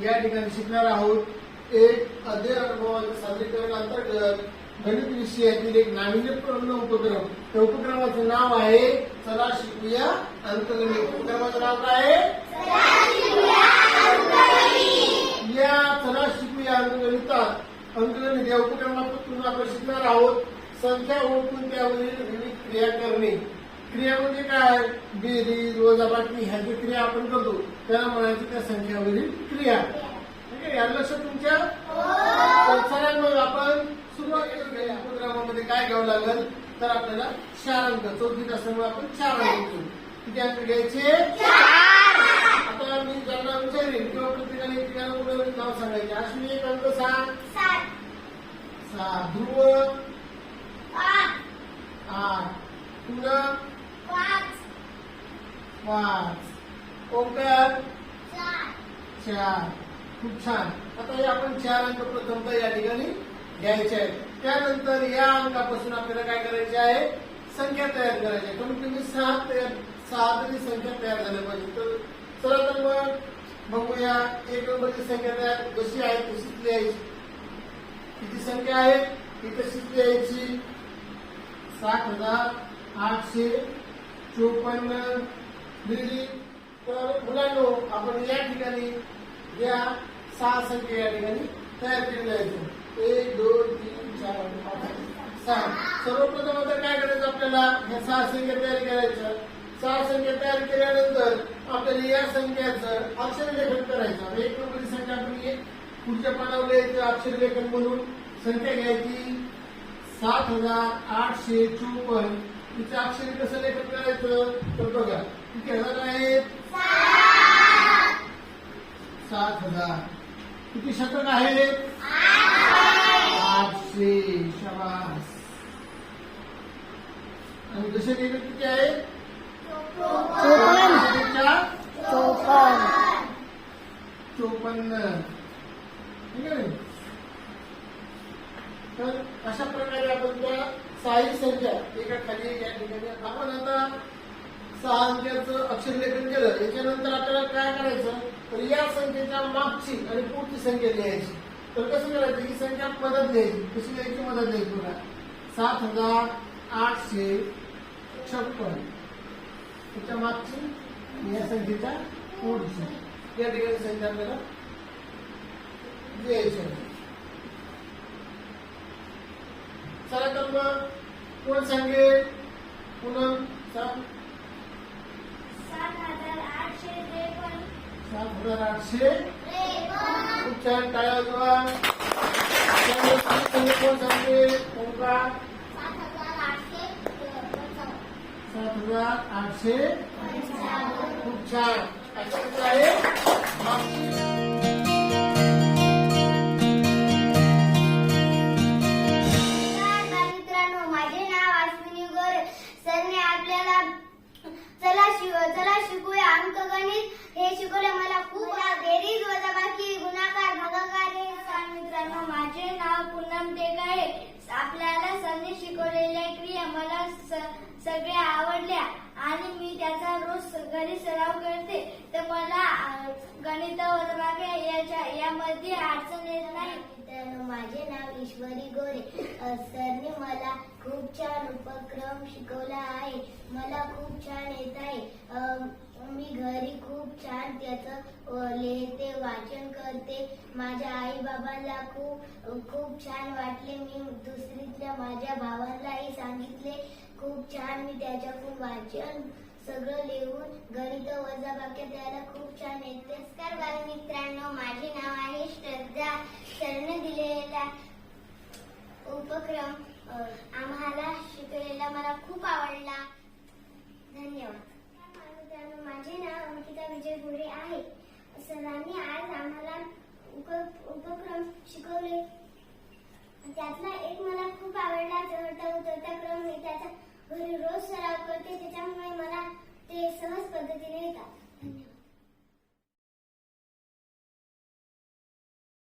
या ठिकाणी शिकणार आहोत. एक अध्ययन अनुभवाचे सादरीकरण अंतर्गत गणित विषयातील एक नाविन्यपूर्ण उपक्रम. त्या उपक्रमाचं नाव आहे सदा शिकूया अंतर्गत उपक्रमाचं नाव काय? आहे या सदा शिकूया अंकगणितात अंकगणित या उपक्रमापासून आपण शिकणार आहोत. संख्या ओळखून त्यावरील गणित क्रिया करणे. क्रिया म्हणजे काय? बेरीज वजाबाकी ह्या ज्या क्रिया आपण करतो. त्याला म्हणायची त्या संख्यावरील क्रिया. ठीक आहे? या लक्षात तुमच्या? तर मग आपण सुरुवात उपक्रमामध्ये काय घ्यावं लागेल? तर आपल्याला चार अंक चौथीत असल्यामुळे आपण चार अंक घेऊ किती अंक घ्यायचे? आता मी ज्यांना विचारेन किंवा प्रत्येकाने कुठं नाव सांगायचे. अश्विनी एक अंक सांग सहा ध्रुव. आठ. पूनम पाच ओंकार? चार. खूप छान. आता हे आपण चार अंक प्रथमतः या ठिकाणी घ्यायचे आहेत. त्यानंतर या अंकापासून आपल्याला काय करायचे आहे? संख्या तयार करायची आहे. कमीत कमी सहा तयार सहा तरी संख्या तयार झाल्या पाहिजे. तर चला तर मग बघूया. एक नंबरची संख्या तयार जशी आहे? तशीच लिहायची किती संख्या आहे ती तशीच लिहायची सात हजार आठशे चोपन्न मिली तर मुलांनो आपण या ठिकाणी या सहा संख्या या ठिकाणी तयार केलेल्या आहेत. एक दोन तीन चार पाच सहा. सर्वप्रथम आता काय करायचं आपल्याला? ह्या सहा संख्या तयार करायचं सहा संख्या तयार केल्यानंतर आपल्याला या संख्याचं अक्षरलेखन करायचं. एक नंबरची संख्या आपण पुढच्या पानावर यायचं अक्षरलेखन म्हणून. संख्या घ्यायची सात हजार आठशे चोपन्न. तिचं अक्षर कसं लेखन करायचं? तर बघा. किती हजार आहेत सात हजार. किती शतक आहेत आठशे. शबास. आणि जसे लिहिले किती आहे? चोपन्न. ठीक आहे तर अशा प्रकारे आपण त्या सहाही संख्या एका खाली या ठिकाणी आपण आता सहा अंकाचं अक्षरलेखन केलं. याच्यानंतर आपल्याला काय करायचं? तर या संख्येच्या मागची आणि पुढची संख्या लिहायची. तर कसं करायचं? ही संख्या मदत द्यायची कशी लिहायची मदत द्यायची बघा. सात हजार आठशे छप्पन. त्याच्या मागची या संख्येच्या पुढची. या ठिकाणी संख्या आपल्याला लिहायची आहे. चला तर मग कोण सांगेल पूनम सांग सात हजार आठशे खूप छान टाळ्या वाजवा चला शिव चला शिकूया. अंकगणित हे शिकवले मला खूप बेरीज वजाबाकी गुणाकार भागाकार हे सांग मित्रांनो. माझे नाव पूनम आहे. आपल्याला सरने शिकवलेल्या क्रिया मला सगळ्या आवडल्या. आणि मी त्याचा रोज घरी सराव करते. तर मला गणित वजाबाकी याच्या यामध्ये अडचण येत नाही. मित्रांनो माझे नाव ईश्वरी गोरे. सरने मला उपक्रम शिकवला आहे. मला खूप छान येत आहे. मी घरी खूप छान त्याचं लिहिते वाचन करते. माझ्या आई बाबांना खूप खूप छान वाटले. मी दुसरीतल्या माझ्या भावांनाही सांगितले. खूप छान मी त्याच्याकडून वाचन सगळं लिहून गणित वजा वजाबाक्या त्याला खूप छान येते. नमस्कार बालमित्रांनो माझे नाव आहे श्रद्धा. सरने दिलेला उपक्रम अ, आम्हाला शिकलेला मला खूप आवडला धन्यवाद मित्रांनो माझे नाव अंकिता विजय गोरे आहे सरांनी आज आम्हाला उप- उपक्रम शिकवले. त्यातला एक मला खूप आवडला चढता उतरता क्रम मी त्याचा घरी रोज सराव करते त्याच्यामुळे मला ते सहज पद्धतीने येतात.